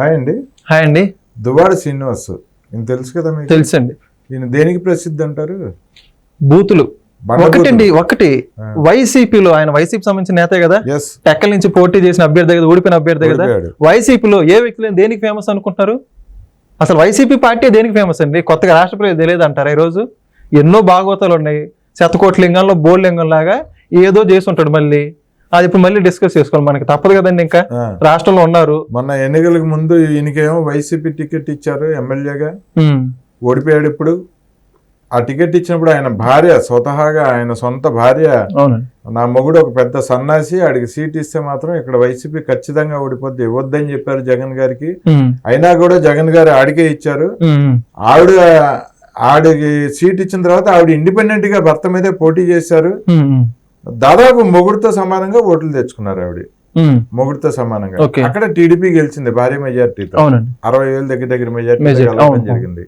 Hi అండి. Hi అండి. దువాడ శ్రీనివాస్. తెలుసు కదా మీకు? తెలుసండి. ఈయన దేనికి ప్రసిద్ధి అంటారు? బూతులు. ఒకటండి ఒకటి. వైసీపీలో ఆయన వైసీపీ సంబంధించిన నేతే కదా? టెక్కల నుంచి పోటీ చేసిన అభ్యర్థి కదా ఓడిపోయిన అభ్యర్థి కదా. వైసీపీలో ఏ వ్యక్తులు దేనికి ఫేమస్ అనుకుంటున్నారు? అసలు వైసీపీ పార్టీ దేనికి ఫేమస్ అండి? కొత్తగా రాష్ట్ర ప్రజలు తెలియదు అంటారా ఈరోజు? ఎన్నో భాగవతాలు ఉన్నాయి. శతకోటి లింగంలో బోల్ లింగం లాగా ఏదో చేసి ఉంటాడు మళ్ళీ. అది ఇప్పుడు మళ్ళీ డిస్కస్ చేసుకోవాలి మనకి. తప్పదు కదండి ఇంకా. రాష్ట్రంలో ఉన్నారు. మొన్న ఎన్నికలకు ముందు ఈయనకేమో వైసీపీ టికెట్ ఇచ్చారు ఎమ్మెల్యేగా. ఓడిపోయాడు ఇప్పుడు. ఆ టికెట్ ఇచ్చినప్పుడు ఆయన భార్య స్వతహాగా ఆయన సొంత భార్య. నా మొగుడు ఒక పెద్ద సన్నాసి ఆడికి సీట్ ఇస్తే మాత్రం ఇక్కడ వైసీపీ ఖచ్చితంగా ఓడిపోద్ది. ఇవ్వద్దని చెప్పారు జగన్ గారికి. అయినా కూడా జగన్ గారు ఆడికే ఇచ్చారు. ఆవిడ ఆడికి సీట్ ఇచ్చిన తర్వాత ఆవిడ ఇండిపెండెంట్గా భర్త మీదే పోటీ చేశారు. దాదాపు మొగుడుతో సమానంగా ఓట్లు తెచ్చుకున్నారు ఆవిడ. మొగుడుతో సమానంగా. అక్కడ టీడీపీ గెలిచింది భారీ మెజార్టీతో. అరవై వేలు దగ్గర దగ్గర మెజార్టీ. జరిగింది.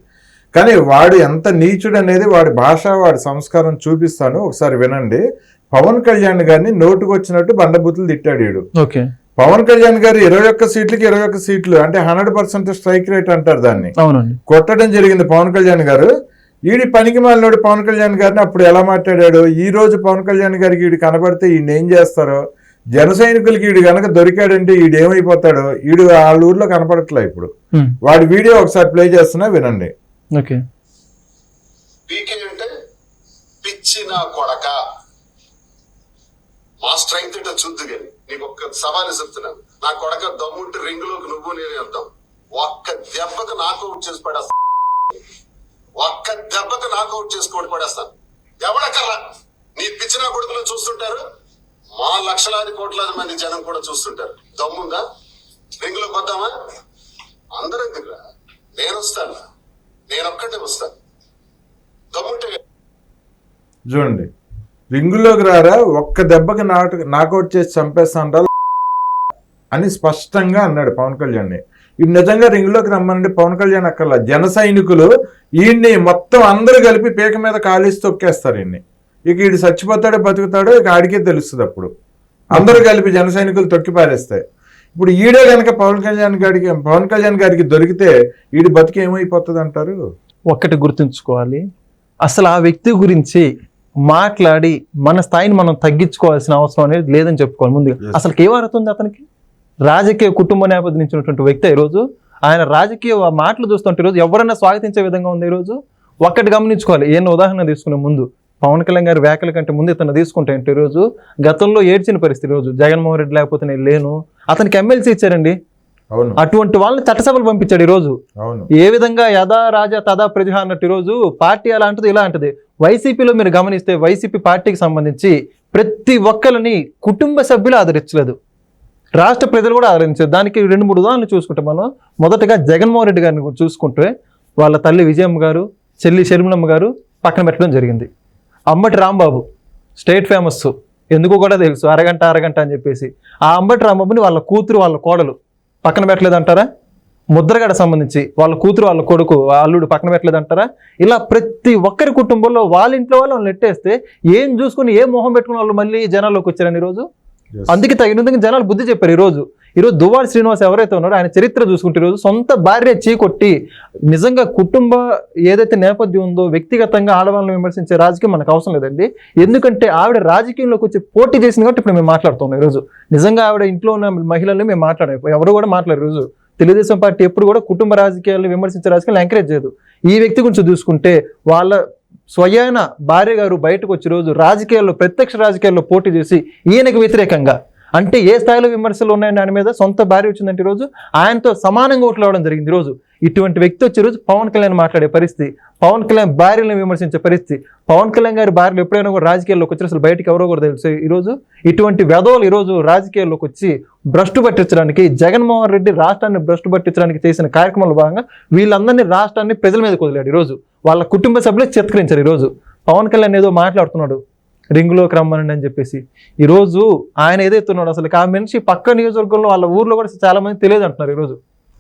కానీ వాడు ఎంత నీచుడు అనేది వాడి భాష వాడి సంస్కారం చూపిస్తాను. ఒకసారి వినండి. పవన్ కళ్యాణ్ గారిని నోటుకు వచ్చినట్టు బండబూతులు తిట్టాడు వీడు ఓకే. పవన్ కళ్యాణ్ గారు ఇరవై ఒక్క సీట్లకి ఇరవై ఒక్క సీట్లు అంటే హండ్రెడ్ పర్సెంట్ స్ట్రైక్ రేట్ అంటారు దాన్ని. కొట్టడం జరిగింది పవన్ కళ్యాణ్ గారు. ఈడి పనికి మాలినోడు పవన్ కళ్యాణ్ గారిని అప్పుడు ఎలా మాట్లాడాడు? ఈ రోజు పవన్ కళ్యాణ్ గారికి ఈడు కనబడితే ఈయన ఏం చేస్తారో? జన సైనికులకి ఈడు గనక దొరికాడంటే ఈడు ఏమైపోతాడో ఈడు వాళ్ళ ఊర్లో కనపడట్లే ఇప్పుడు. వాడి వీడియో ఒకసారి ప్లే చేస్తున్నా వినండి. ఓకే. పీకే అంటే పిచ్చి నా కొడక. మా స్ట్రెంగ్త్ ఏంటో చూద్దు కానీ నీకు ఒక్క సవాలు చెప్తున్నాను. నా కొడక దమ్ముంటే రింగ్లోకి నువ్వు నేను వెళ్తాం ఒక్క దెబ్బకు నాకౌట్ చేసి పడేస్తా. ఒక్క దెబ్బకు నాకౌట్ చేసుకోండి పడేస్తాను. ఎవడకర్రా నీ పిచ్చిన కొడుకులు చూస్తుంటారు. మా లక్షలాది కోట్లాది మంది జనం కూడా చూస్తుంటారు. దమ్ముందా? రింగ్ కొద్దామా? వద్దామా అందరం దగ్గర నేను వస్తాను నేను ఒక్కటే వస్తాను దమ్ముంటే చూడండి. రింగులోకి రారా ఒక్క దెబ్బకి నాటు నాకౌట్ చేసి చంపేస్తాంటారు అని స్పష్టంగా అన్నాడు పవన్ కళ్యాణ్ని. ఇది నిజంగా రింగులోకి రమ్మనండి. పవన్ కళ్యాణ్ అక్కర్లా. జన సైనికులు ఈయన్ని మొత్తం అందరూ కలిపి పీక మీద కాలేసి తొక్కేస్తారు ఈయన్ని ఇక ఈడు చచ్చిపోతాడో బతుకుతాడో ఇక ఆడికే తెలుస్తుంది అప్పుడు. అందరూ కలిపి జన సైనికులు తొక్కి పారేస్తాయి. ఇప్పుడు ఈడే కనుక పవన్ కళ్యాణ్ గారికి పవన్ కళ్యాణ్ గారికి దొరికితే ఈడి బతికి ఏమైపోతుంది అంటారు ఒక్కటి గుర్తుంచుకోవాలి. అసలు ఆ వ్యక్తి గురించి మాట్లాడి మన స్థాయిని మనం తగ్గించుకోవాల్సిన అవసరం అనేది లేదని చెప్పుకోవాలి ముందుగా. అసలు ఏమవుతుంది అతనికి? రాజకీయ కుటుంబ నేపథ్యం నుంచి ఉన్నటువంటి వ్యక్తి ఈరోజు. ఆయన రాజకీయ మాటలు చూస్తుంటే ఈరోజు ఎవరైనా స్వాగతించే విధంగా ఉంది ఈరోజు. ఒక్కటి గమనించుకోవాలి ఏం ఉదాహరణ తీసుకునే ముందు. పవన్ కళ్యాణ్ గారి వ్యాఖ్యల కంటే ముందు ఇతను తీసుకుంటే అంటే ఈరోజు? గతంలో ఏడ్చిన పరిస్థితి ఈరోజు. జగన్మోహన్ రెడ్డి లేకపోతే నేను లేను. అతనికి ఎమ్మెల్సీ ఇచ్చారండి. అవును. అటువంటి వాళ్ళని చట్టసభలు పంపించాడు ఈరోజు. అవును. ఏ విధంగా యథా రాజా తదా ప్రజ అన్నట్టు ఈరోజు పార్టీ అలాంటిది ఇలా అంటది. వైసీపీలో మీరు గమనిస్తే వైసీపీ పార్టీకి సంబంధించి ప్రతి ఒక్కరిని కుటుంబ సభ్యులు ఆదరించలేదు. రాష్ట్ర ప్రజలు కూడా ఆదరించారు. దానికి రెండు మూడు ఉదాహరణలు చూసుకుంటే మనం. మొదటగా జగన్మోహన్ రెడ్డి గారిని చూసుకుంటే వాళ్ళ తల్లి విజయమ్మ గారు చెల్లి షర్మిలమ్మ గారు పక్కన పెట్టడం జరిగింది. Ambati Rambabu state famous. ఎందుకో కూడా తెలుసు. అరగంట అరగంట అని చెప్పేసి. ఆ అంబటి రాంబాబుని వాళ్ళ కూతురు వాళ్ళ కోడలు పక్కన పెట్టలేదంటారా? ముద్రగడ సంబంధించి వాళ్ళ కూతురు వాళ్ళ కొడుకు అల్లుడు పక్కన పెట్టలేదంటారా? ఇలా ప్రతి ఒక్కరి కుటుంబంలో వాళ్ళ ఇంట్లో వాళ్ళు వాళ్ళని నెట్టేస్తే ఏం చూసుకుని ఏ మొహం పెట్టుకుని వాళ్ళు మళ్ళీ జనాల్లోకి వచ్చారని ఈరోజు? అందుకే తగినందుకు జనాలు బుద్ధి చెప్పారు ఈరోజు. ఈరోజు దువ్వాడి శ్రీనివాస్ ఎవరైతే ఉన్నారో ఆయన చరిత్ర చూసుకుంటే ఈరోజు సొంత భార్య చీకొట్టి నిజంగా కుటుంబ ఏదైతే నేపథ్యం ఉందో వ్యక్తిగతంగా ఆడవాళ్ళని విమర్శించే రాజకీయం మనకు అవసరం లేదండి. ఎందుకంటే ఆవిడ రాజకీయంలోకి వచ్చి పోటీ చేసింది కాబట్టి ఇప్పుడు మేము మాట్లాడుతున్నాం ఈరోజు. నిజంగా ఆవిడ ఇంట్లో ఉన్న మహిళల్ని మేము మాట్లాడాం ఎవరు కూడా మాట్లాడారు ఈరోజు. తెలుగుదేశం పార్టీ ఎప్పుడు కూడా కుటుంబ రాజకీయాలను విమర్శించే రాజకీయాలు ఎంకరేజ్ చేయదు. ఈ వ్యక్తి గురించి చూసుకుంటే వాళ్ళ స్వయాన భార్య గారు బయటకు వచ్చి రోజు రాజకీయాల్లో ప్రత్యక్ష రాజకీయాల్లో పోటీ చేసి ఈయనకు వ్యతిరేకంగా. అంటే ఏ స్థాయిలో విమర్శలు ఉన్నాయని దాని మీద సొంత భార్య వచ్చిందంటే ఈరోజు ఆయనతో సమానంగా ఓట్లు అవడం జరిగింది ఈరోజు ఇటువంటి వ్యక్తి వచ్చి రోజు పవన్ కళ్యాణ్ మాట్లాడే పరిస్థితి పవన్ కళ్యాణ్ భార్యలను విమర్శించే పరిస్థితి పవన్ కళ్యాణ్ గారి భార్యలు ఎప్పుడైనా కూడా రాజకీయాల్లోకి వచ్చి అసలు బయటకు ఎవరో కూడా తెలుసు ఈరోజు ఇటువంటి వెధవులు ఈరోజు రాజకీయాల్లోకి వచ్చి భ్రష్టు పట్టించడానికి జగన్మోహన్ రెడ్డి రాష్ట్రాన్ని భ్రష్టు పట్టించడానికి చేసిన కార్యక్రమంలో భాగంగా వీళ్ళందరినీ రాష్ట్రాన్ని ప్రజల మీద కుదిలాడు ఈరోజు. వాళ్ళ కుటుంబ సభ్యులు చిత్కరించారు ఈరోజు. పవన్ కళ్యాణ్ ఏదో మాట్లాడుతున్నాడు రింగులోకి రమ్మనండి అని చెప్పేసి. ఈరోజు ఆయన ఏదైతున్నాడు అసలు ఆ మనిషి పక్క నియోజకవర్గంలో వాళ్ళ ఊర్లో కూడా చాలామంది తెలియదు అంటున్నారు ఈరోజు.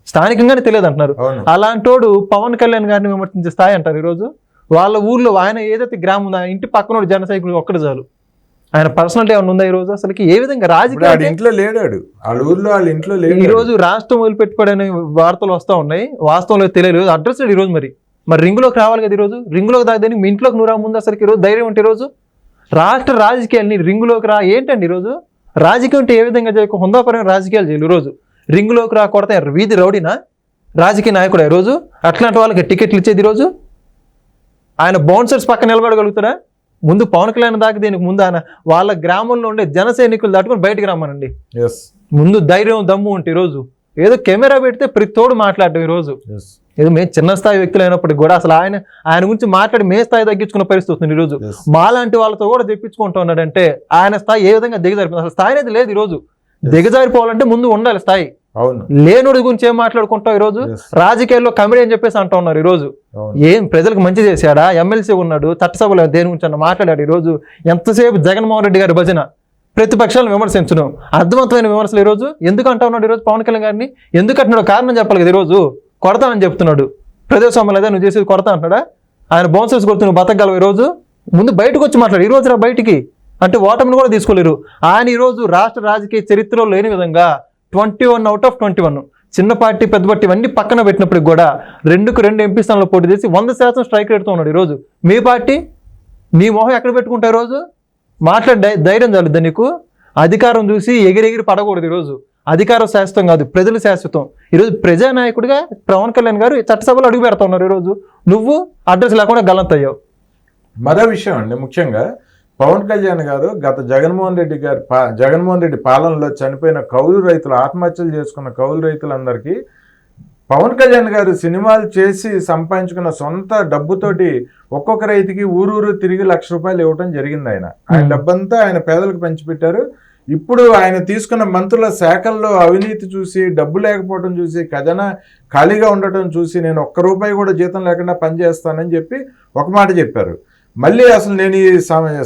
స్థానికంగానే తెలియదు అంటున్నారు అలాంటోడు పవన్ కళ్యాణ్ గారిని విమర్శించే స్థాయి అంటారు ఈరోజు. వాళ్ళ ఊర్లో ఆయన ఏదైతే గ్రామం ఉందో ఇంటి పక్కనోడు జన సైకిల్ ఒక్కడు చాలు. ఆయన పర్సనాలిటీ ఏమైనా ఉందా ఈ రోజు అసలుకి ఏ విధంగా రాజకీయ ఇంట్లో లేడాడు. వాళ్ళ ఊర్లో వాళ్ళ ఇంట్లో ఈ రోజు రాష్ట్రం వదిలిపెట్టుకోవడని వార్తలు వస్తా ఉన్నాయి. వాస్తవంలో తెలియలేదు. అడ్రస్ ఈ రోజు మరి. మరి రింగులోకి రావాలి కదా ఈ రోజు రింగులోకి దాదాని మీ ఇంట్లోకి నువ్వు రా ముందు అసలు ఈ రోజు ధైర్యం ఉంటే ఈ రోజు రాష్ట్ర రాజకీయాలని రింగులోకి రా. ఏంటండి ఈ రోజు రాజకీయం అంటే ఏ విధంగా చేయకు? హుందాపరమైన రాజకీయాలు చేయాలి ఈ రోజు రింగులోకి రా కొడతా వీధి రౌడీనా? రాజకీయ నాయకుడు ఈ రోజు? అట్లాంటి వాళ్ళకి టికెట్లు ఇచ్చేది ఈ రోజు? ఆయన బౌన్సర్స్ పక్కన నిలబడగలుగుతాడా? ముందు పవన్ కళ్యాణ్ దాకా దీనికి ముందు ఆయన వాళ్ళ గ్రామంలో ఉండే జన సైనికులు దాటుకొని బయటకు రమ్మనండి. ముందు ధైర్యం దమ్ము ఉంటే ఈరోజు ఏదో కెమెరా పెడితే ప్రతి తోడు మాట్లాడడం ఈరోజు ఏదో మేము చిన్న స్థాయి వ్యక్తులు అయినప్పటికీ కూడా అసలు ఆయన ఆయన గురించి మాట్లాడి మే స్థాయి తగ్గించుకున్న పరిస్థితి వస్తుంది ఈరోజు మాలాంటి వాళ్ళతో కూడా తెప్పించుకుంటూ ఉన్నాడంటే ఆయన స్థాయి ఏ విధంగా దిగజారిపోతుంది అసలు స్థాయి అనేది లేదు ఈరోజు దిగజారిపోవాలంటే ముందు ఉండాలి స్థాయి. అవును. లేనుడి గురించి ఏం మాట్లాడుకుంటావు ఈరోజు. రాజకీయాల్లో కమిడీ అని చెప్పేసి అంటూ ఉన్నారు ఈరోజు. ఏం ప్రజలకు మంచి చేశాడా? ఎమ్మెల్సీ ఉన్నాడు చట్టసభలో దేని గురించి అన్న మాట్లాడాడు ఈరోజు? ఎంతసేపు జగన్మోహన్ రెడ్డి గారి భజన? ప్రతిపక్షాలను విమర్శించడం అర్థవంతమైన విమర్శలు ఈరోజు? ఎందుకు అంటా ఉన్నాడు ఈరోజు పవన్ కళ్యాణ్ గారిని? ఎందుకు అంటున్నాడు? కారణం చెప్పాలి కదా ఈరోజు. కొడతానని చెప్తున్నాడు. ప్రజాస్వామ్యం అదే నువ్వు చేసేది కొడతా అంటాడా ఆయన బౌన్సర్స్ కొడుతు నువ్వు బతకగలవు ఈరోజు? ముందు బయటకు వచ్చి మాట్లాడు. ఈ రోజు రా బయటికి. అంటే ఓటమిని కూడా తీసుకోలేరు. ఆయన ఈరోజు రాష్ట్ర రాజకీయ చరిత్రలో లేని విధంగా twenty one out of twenty one చిన్న పార్టీ పెద్ద పార్టీ ఇవన్నీ పక్కన పెట్టినప్పటికి కూడా రెండుకు రెండు ఎంపీ స్థానంలో పోటీ చేసి వంద శాతం స్ట్రైక్ రేట్తో ఉన్నాడు ఈరోజు. మీ పార్టీ? నీ మొహం ఎక్కడ పెట్టుకుంటావు ఈరోజు? మాట్లాడే ధైర్యం చాలుద్దా నీకు? అధికారం చూసి ఎగిరెగిరి పడకూడదు ఈరోజు. అధికారం శాశ్వతం కాదు ప్రజలు శాశ్వతం. ఈరోజు ప్రజానాయకుడిగా పవన్ కళ్యాణ్ గారు చట్టసభలో అడుగు పెడతా ఉన్నారు ఈరోజు. నువ్వు అడ్రస్ లేకుండా గలంతయ్యావు మరో విషయం అండి ముఖ్యంగా పవన్ కళ్యాణ్ గారు గత జగన్మోహన్ రెడ్డి గారి పా జగన్మోహన్ రెడ్డి పాలనలో చనిపోయిన కౌలు రైతులు ఆత్మహత్యలు చేసుకున్న కౌలు రైతులందరికీ పవన్ కళ్యాణ్ గారు సినిమాలు చేసి సంపాదించుకున్న సొంత డబ్బుతోటి ఒక్కొక్క రైతుకి ఊరూరు తిరిగి లక్ష రూపాయలు ఇవ్వడం జరిగింది ఆయన. ఆయన. డబ్బంతా ఆయన పేదలకు పంచిపెట్టారు. ఇప్పుడు ఆయన తీసుకున్న మంత్రుల శాఖల్లో అవినీతి చూసి డబ్బు లేకపోవడం చూసి ఖజానా ఖాళీగా ఉండటం చూసి నేను ఒక్క రూపాయి కూడా జీతం లేకుండా పనిచేస్తానని చెప్పి ఒక మాట చెప్పారు. మళ్ళీ అసలు నేను ఈ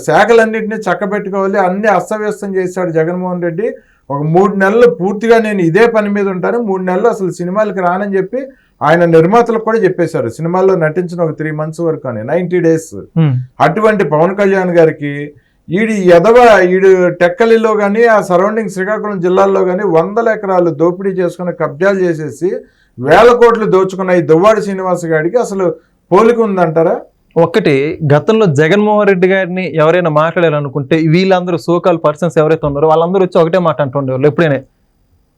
శాఖలన్నింటినీ చక్కబెట్టుకోవాలి అన్ని అస్తవ్యస్తం చేశాడు జగన్మోహన్ రెడ్డి. ఒక మూడు నెలలు పూర్తిగా నేను ఇదే పని మీద ఉంటాను. మూడు నెలలు అసలు సినిమాలకు రానని చెప్పి ఆయన నిర్మాతలకు కూడా చెప్పేశారు. సినిమాల్లో నటించిన ఒక త్రీ మంత్స్ వరకు అని నైంటీ డేస్. అటువంటి పవన్ కళ్యాణ్ గారికి ఈడి ఎదవ ఈడు టెక్కలిలో కానీ ఆ సరౌండింగ్ శ్రీకాకుళం జిల్లాల్లో కానీ వందల ఎకరాలు దోపిడీ చేసుకుని కబ్జాలు చేసేసి వేల కోట్లు దోచుకున్న ఈ దువ్వాడి శ్రీనివాస్ గారికి అసలు పోలిక ఉందంటారా? ఒక్కటి గతంలో జగన్మోహన్ రెడ్డి గారిని ఎవరైనా మాట్లాడాలనుకుంటే వీళ్ళందరూ సోకాల్ పర్సన్స్ ఎవరైతే ఉన్నారో వాళ్ళందరూ వచ్చి ఒకటే మాట అంటుండేవాళ్ళు ఎప్పుడైనా.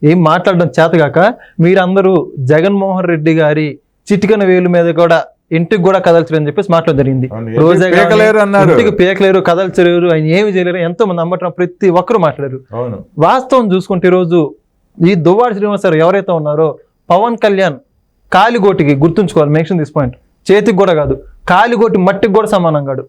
ఏం మాట్లాడడం చేతగాక మీరందరూ జగన్మోహన్ రెడ్డి గారి చిటికన వేలు మీద కూడా ఇంటికి కూడా కదల్చరు అని చెప్పేసి మాట్లాడడం జరిగింది. రోజా ఇంటికి పీకలేరు కదల్చలేరు ఆయన ఏమి చేయలేరు ఎంతో మంది నమ్మటం ప్రతి ఒక్కరు మాట్లాడారు. అవును. వాస్తవం చూసుకుంటే ఈరోజు ఈ దువ్వాడి శ్రీనివాసరావు ఎవరైతే ఉన్నారో పవన్ కళ్యాణ్ కాలిగోటికి గుర్తుంచుకోవాలి మెన్షన్ దిస్ పాయింట్. చేతికి కూడా కాదు. కాలిగోటి మట్టికి కూడా సమానం కాడు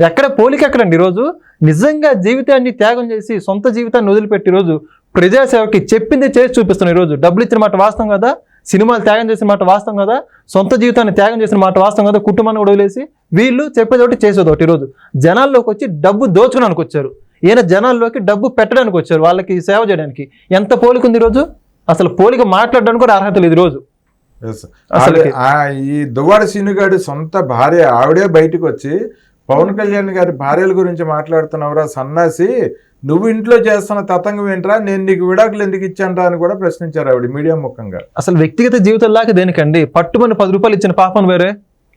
ఎక్కడ పోలిక ఎక్కడండి? ఈరోజు నిజంగా జీవితాన్ని త్యాగం చేసి సొంత జీవితాన్ని వదిలిపెట్టి ఈరోజు ప్రజాసేవకి చెప్పింది చేసి చూపిస్తున్నాం ఈరోజు. డబ్బులు ఇచ్చిన మాట వాస్తవం కదా? సినిమాలు త్యాగం చేసిన మాట వాస్తవం కదా? సొంత జీవితాన్ని త్యాగం చేసిన మాట వాస్తవం కదా? కుటుంబాన్ని కూడా వదిలేసి వీళ్ళు చెప్పేది ఒకటి చేసేది ఒకటి ఈరోజు. జనాల్లోకి వచ్చి డబ్బు దోచుకోవడానికి వచ్చారు. ఈయన జనాల్లోకి డబ్బు పెట్టడానికి వచ్చారు వాళ్ళకి సేవ చేయడానికి. ఎంత పోలిక ఉంది ఈరోజు? అసలు పోలిక మాట్లాడడానికి కూడా అర్హత లేదు ఈరోజు. ఈ దువ్వాడ సీనుగాడి సొంత భార్య. ఆవిడే బయటకు వచ్చి పవన్ కళ్యాణ్ గారి భార్యల గురించి మాట్లాడుతున్నావురా సన్నాసి. నువ్వు ఇంట్లో చేస్తున్న తతంగం ఏంట్రా? నేను నీకు విడాకులు ఎందుకు ఇచ్చానరా అని కూడా ప్రశ్నించారు ఆవిడ మీడియా ముఖంగా. అసలు వ్యక్తిగత జీవితం దాకా దేనికండి? పట్టుమని పది రూపాయలు ఇచ్చిన పాపం వేరే.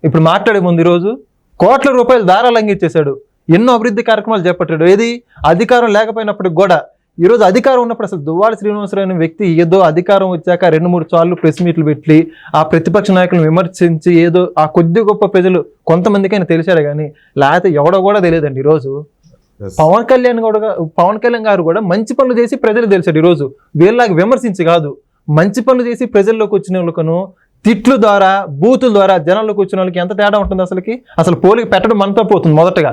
ఇప్పుడు మాట్లాడే ముందు ఈరోజు కోట్ల రూపాయలు దారాలంగి ఇచ్చేశాడు. ఎన్నో అభివృద్ధి కార్యక్రమాలు చేపట్టాడు. ఏది? అధికారం లేకపోయినప్పటికి కూడా ఈరోజు అధికారం ఉన్నప్పుడు అసలు దువ్వాడి శ్రీనివాసరావు అనే వ్యక్తి ఏదో అధికారం వచ్చాక రెండు మూడు సార్లు ప్రెస్ మీట్లు పెట్టి ఆ ప్రతిపక్ష నాయకులను విమర్శించి ఏదో ఆ కొద్ది గొప్ప ప్రజలు కొంతమందికైనా తెలిసారు కానీ లేకపోతే ఎవడో కూడా తెలియదండి ఈరోజు. పవన్ కళ్యాణ్ కూడా పవన్ కళ్యాణ్ గారు కూడా మంచి పనులు చేసి ప్రజలు తెలిసాడు ఈరోజు. వీళ్ళకి విమర్శించి కాదు. మంచి పనులు చేసి ప్రజల్లోకి వచ్చిన వాళ్ళకును తిట్లు ద్వారా బూతుల ద్వారా జనాల్లోకి వచ్చిన వాళ్ళకి ఎంత తేడా ఉంటుంది అసలుకి? అసలు పోలికి పెట్టడం మనతో పోతుంది మొదటగా.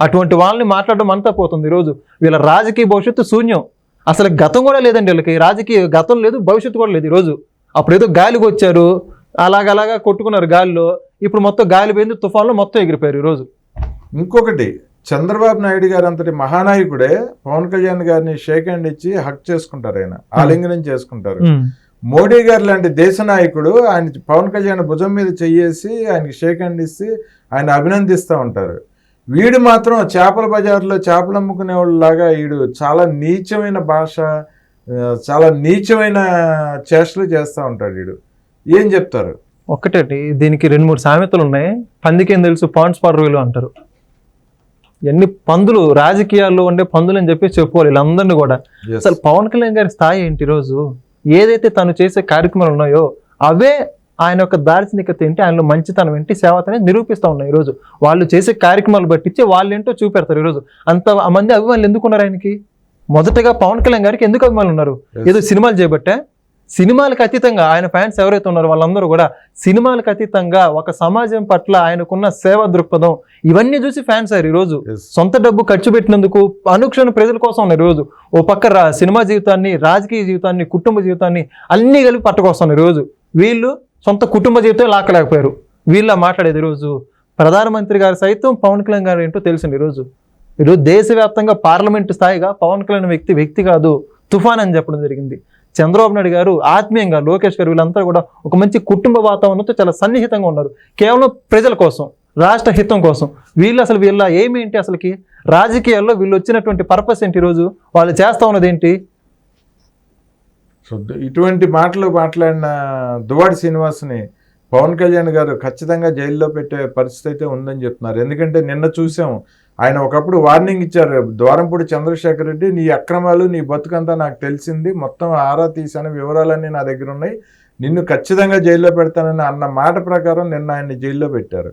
అటువంటి వాళ్ళని మాట్లాడడం మనతో పోతుంది. ఈరోజు వీళ్ళ రాజకీయ భవిష్యత్తు శూన్యం. అసలు గతం కూడా లేదండి వీళ్ళకి. రాజకీయ గతం లేదు భవిష్యత్తు కూడా లేదు ఈరోజు. అప్పుడు ఏదో గాలికి వచ్చారు అలాగలాగా కొట్టుకున్నారు గాలిలో. ఇప్పుడు మొత్తం గాలి పోయింది తుఫాన్లో మొత్తం ఎగిరిపోయారు ఈరోజు. ఇంకొకటి చంద్రబాబు నాయుడు గారు అంతటి మహానాయకుడే పవన్ కళ్యాణ్ గారిని షేక్ హ్యాండ్ ఇచ్చి హక్ చేసుకుంటారు ఆయన. ఆలింగనం చేసుకుంటారు. మోడీ గారు లాంటి దేశ నాయకుడు ఆయన పవన్ కళ్యాణ్ భుజం మీద చెయ్యేసి ఆయనకి షేక్ హ్యాండ్ ఇచ్చి ఆయన అభినందిస్తూ ఉంటారు. వీడు మాత్రం చేపల బజార్లో చేపలు అమ్ముకునే లాగా వీడు చాలా నీచమైన భాష చాలా నీచమైన చేష్టలు చేస్తూ ఉంటాడు వీడు ఏం చెప్తారు? ఒక్కటేటి దీనికి రెండు మూడు సామెతలు ఉన్నాయి. పందికేం తెలుసు పాండ్స్ పర్వీలు అంటారు. ఎన్ని పందులు రాజకీయాల్లో ఉండే పందులు అని చెప్పి చెప్పుకోవాలి వీళ్ళందరినీ కూడా. అసలు పవన్ కళ్యాణ్ గారి స్థాయి ఏంటి ఈరోజు? ఏదైతే తను చేసే కార్యక్రమాలు ఉన్నాయో అవే ఆయన యొక్క దార్శనికత ఏంటి? ఆయనలో మంచితనం ఏంటి? సేవత అనేది నిరూపిస్తా ఉన్నాయి ఈరోజు. వాళ్ళు చేసే కార్యక్రమాలు బట్టించి వాళ్ళు ఏంటో చూపెడతారు ఈరోజు. అంత మంది అభిమానులు ఎందుకు ఉన్నారు ఆయనకి? మొదటగా పవన్ కళ్యాణ్ గారికి ఎందుకు అభిమానులు ఉన్నారు. ఏదో సినిమాలు చేయబట్టే సినిమాలకు అతీతంగా ఆయన ఫ్యాన్స్ ఎవరైతే ఉన్నారో వాళ్ళందరూ కూడా సినిమాలకు అతీతంగా ఒక సమాజం పట్ల ఆయనకున్న సేవా దృక్పథం ఇవన్నీ చూసి ఫ్యాన్స్ అయ్యారు ఈరోజు. సొంత డబ్బు ఖర్చు పెట్టినందుకు అనుక్షణ ప్రజల కోసం ఉన్నారు ఈరోజు. ఓ పక్క రా సినిమా జీవితాన్ని రాజకీయ జీవితాన్ని కుటుంబ జీవితాన్ని అన్ని కలిపి పట్టుకొస్తున్నారు ఈరోజు. వీళ్ళు సొంత కుటుంబ జీవితం లాక్కలేకపోయారు. వీళ్ళ మాట్లాడేది ఈరోజు ప్రధానమంత్రి గారు సైతం పవన్ కళ్యాణ్ గారు ఏంటో తెలిసింది ఈరోజు. ఈరోజు దేశవ్యాప్తంగా పార్లమెంటు స్థాయిగా పవన్ కళ్యాణ్ వ్యక్తి వ్యక్తి కాదు తుఫాన్ అని చెప్పడం జరిగింది. చంద్రబాబు నాయుడు గారు ఆత్మీయంగా లోకేష్ గారు వీళ్ళంతా కూడా ఒక మంచి కుటుంబ వాతావరణంతో చాలా సన్నిహితంగా ఉన్నారు. కేవలం ప్రజల కోసం రాష్ట్ర హితం కోసం. వీళ్ళు అసలు వీళ్ళ ఏమేంటి అసలుకి? రాజకీయాల్లో వీళ్ళు వచ్చినటువంటి పర్పస్ ఏంటి ఈరోజు? వాళ్ళు చేస్తా ఉన్నది ఏంటి? సో ఇటువంటి మాటలు మాట్లాడిన దువాడి శ్రీనివాస్ని పవన్ కళ్యాణ్ గారు ఖచ్చితంగా జైల్లో పెట్టే పరిస్థితి అయితే ఉందని చెప్తున్నారు. ఎందుకంటే నిన్న చూసాం ఆయన ఒకప్పుడు వార్నింగ్ ఇచ్చారు. ద్వారంపూడి చంద్రశేఖర్ రెడ్డి నీ అక్రమాలు నీ బతుకంతా నాకు తెలిసింది. మొత్తం ఆరా తీశాను వివరాలన్నీ నా దగ్గర ఉన్నాయి. నిన్ను ఖచ్చితంగా జైల్లో పెడతానని అన్న మాట ప్రకారం నిన్న ఆయన్ని జైల్లో పెట్టారు.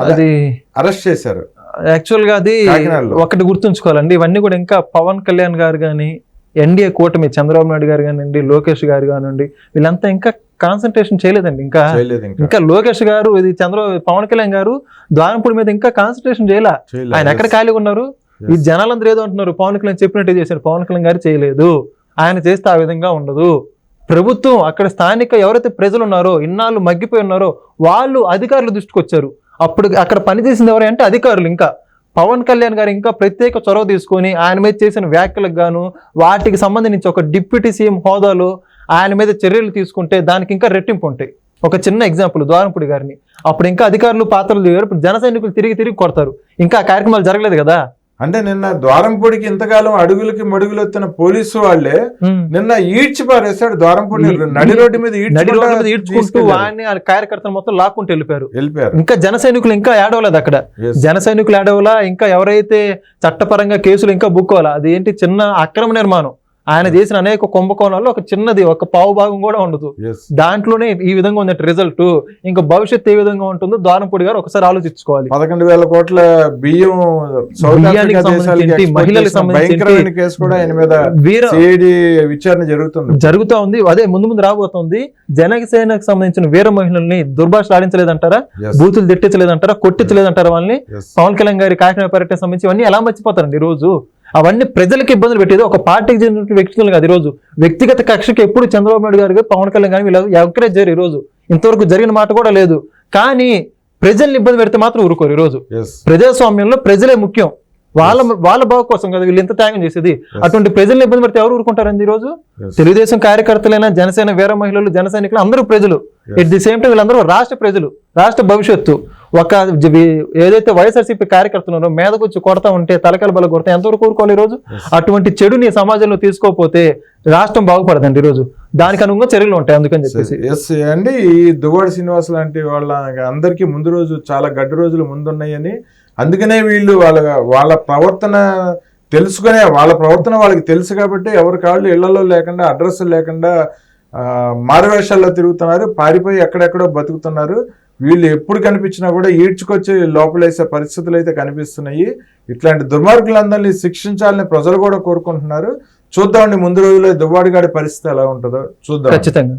అదే. అరెస్ట్ చేశారు. యాక్చువల్గా అది. ఒకటి గుర్తుంచుకోవాలండి. ఇవన్నీ కూడా ఇంకా పవన్ కళ్యాణ్ గారు కానీ ఎన్డీఏ కూటమి చంద్రబాబు నాయుడు గారు కానివ్వండి లోకేష్ గారు కానివ్వండి వీళ్ళంతా ఇంకా కాన్సన్ట్రేషన్ చేయలేదండి. ఇంకా ఇంకా. లోకేష్ గారు ఇది చంద్ర పవన్ కళ్యాణ్ గారు ద్వారంపూడి మీద ఇంకా కాన్సన్ట్రేషన్ చేయలే. ఆయన ఎక్కడ ఖాళీగా ఉన్నారు? ఈ జనాలందరూ ఏదో అంటున్నారు పవన్ కళ్యాణ్ చెప్పినట్టు చేశారు. పవన్ కళ్యాణ్ గారు చేయలేదు. ఆయన చేస్తే ఆ విధంగా ఉండదు. ప్రభుత్వం అక్కడ స్థానిక ఎవరైతే ప్రజలు ఉన్నారో ఇన్నాళ్ళు మగ్గిపోయి ఉన్నారో వాళ్ళు అధికారుల దృష్టికి వచ్చారు అప్పుడు అక్కడ పనిచేసింది ఎవరు అంటే అధికారులు ఇంకా. పవన్ కళ్యాణ్ గారు ఇంకా ప్రత్యేక చొరవ తీసుకొని ఆయన మీద చేసిన వ్యాఖ్యలకు గాను వాటికి సంబంధించి ఒక డిప్యూటీ సీఎం హోదాలో ఆయన మీద చర్యలు తీసుకుంటే దానికి ఇంకా రెట్టింపు ఉంటాయి. ఒక చిన్న ఎగ్జాంపుల్ ద్వారంపుడి గారిని. అప్పుడు ఇంకా అధికారులు పాత్రలు దిగారు ఇప్పుడు జన సైనికులు తిరిగి తిరిగి కొడతారు. ఇంకా కార్యక్రమాలు జరగలేదు కదా? అంటే నిన్న ద్వారంపూడికి ఇంతకాలం అడుగులకి మడుగులు ఎత్తిన పోలీసు వాళ్ళే నిన్న ఈడ్చి పారేశాడు ద్వారంపూడి నడి రోడ్డు మీద ఈడ్చుకుంటా. వాడిని కార్యకర్తలు మొత్తం లాక్కుంటూ వెళ్ళిపోయారు. వెళ్ళిపోయారు. ఇంకా జన సైనికులు ఇంకా ఏడవలేదు అక్కడ. జన సైనికులు ఏడవలా ఇంకా ఎవరైతే చట్టపరంగా కేసులు ఇంకా బుక్ అవ్వాలా? అది ఏంటి చిన్న అక్రమ నిర్మాణం. ఆయన చేసిన అనేక కుంభకోణాల్లో ఒక చిన్నది ఒక పావు భాగం కూడా ఉండదు. దాంట్లోనే ఈ విధంగా ఉంది రిజల్ట్ ఇంకా భవిష్యత్తు ఏ విధంగా ఉంటుందో దానపూడి గారు ఒకసారి ఆలోచించుకోవాలి. పదకొండు వేల కోట్ల బియ్యం మహిళలకు సంబంధించి విచారణ జరుగుతుంది. జరుగుతా ఉంది. అదే ముందు ముందు రాబోతుంది. జనసేనకు సంబంధించిన వీర మహిళల్ని దుర్భాష ఆడించలేదంటారా. బూతులు తిట్టించలేదంటారా? కొట్టించలేదంటారా వాళ్ళని. పవన్ కళ్యాణ్ గారి కాకినాడ పర్యటన సంబంధించి ఇవన్నీ ఎలా మర్చిపోతారండి ఈ రోజు అవన్నీ ప్రజలకు ఇబ్బందులు పెట్టేది ఒక పార్టీకి చెందిన వ్యక్తులు కాదు ఈ రోజు వ్యక్తిగత కక్షకి ఎప్పుడు చంద్రబాబు నాయుడు గారు పవన్ కళ్యాణ్ గారు వీళ్ళు ఎంకరేజ్ చేయరు ఈ రోజు ఇంతవరకు జరిగిన మాట కూడా లేదు. కానీ ప్రజల్ని ఇబ్బంది పెడితే మాత్రం ఊరుకోరు ఈ రోజు Yes. ప్రజాస్వామ్యంలో ప్రజలే ముఖ్యం. వాళ్ళ వాళ్ళ బాగు కోసం కదా వీళ్ళు ఎంత త్యాగం చేసేది. అటువంటి ప్రజల్ని ఇబ్బంది పెడితే ఎవరు ఊరుకుంటారండి ఈ రోజు. తెలుగుదేశం కార్యకర్తలైనా జనసేన వీర మహిళలు జన సైనికులు అందరూ ప్రజలు. ఎట్ ది సేమ్ టైం వీళ్ళందరూ రాష్ట్ర ప్రజలు రాష్ట్ర భవిష్యత్తు. ఒక ఏదైతే వైఎస్ఆర్సీపీ కార్యకర్తలు ఉన్నారో మీదకొచ్చి కొడతా ఉంటే తలకల బల కొడతా ఎంతవరకు ఊరుకోవాలి ఈ రోజు? అటువంటి చెడుని సమాజంలో తీసుకోకపోతే రాష్ట్రం బాగుపడదండి ఈ రోజు. దానికి అనుగుణంగా చర్యలు ఉంటాయి అందుకని చెప్పేసి. ఎస్ అండి. ఈ దువ్వాడి శ్రీనివాస్ లాంటి వాళ్ళ అందరికీ ముందు రోజు చాలా గడ్డు రోజులు ముందున్నాయని. అందుకనే వీళ్ళు వాళ్ళ వాళ్ళ ప్రవర్తన తెలుసుకునే వాళ్ళ ప్రవర్తన వాళ్ళకి తెలుసు కాబట్టి ఎవరి కాళ్ళు ఇళ్ళలో లేకుండా అడ్రస్ లేకుండా మారువేషాల్లో తిరుగుతున్నారు పారిపోయి ఎక్కడెక్కడో బతుకుతున్నారు. వీళ్ళు ఎప్పుడు కనిపించినా కూడా ఈడ్చుకొచ్చి లోపలేసే పరిస్థితులు అయితే కనిపిస్తున్నాయి. ఇట్లాంటి దుర్మార్గులందరినీ శిక్షించాలని ప్రజలు కూడా కోరుకుంటున్నారు. చూద్దామండి ముందు రోజుల్లో దువ్వాడిగాడి పరిస్థితి ఎలా ఉంటుందో. చూద్దాం. ఖచ్చితంగా.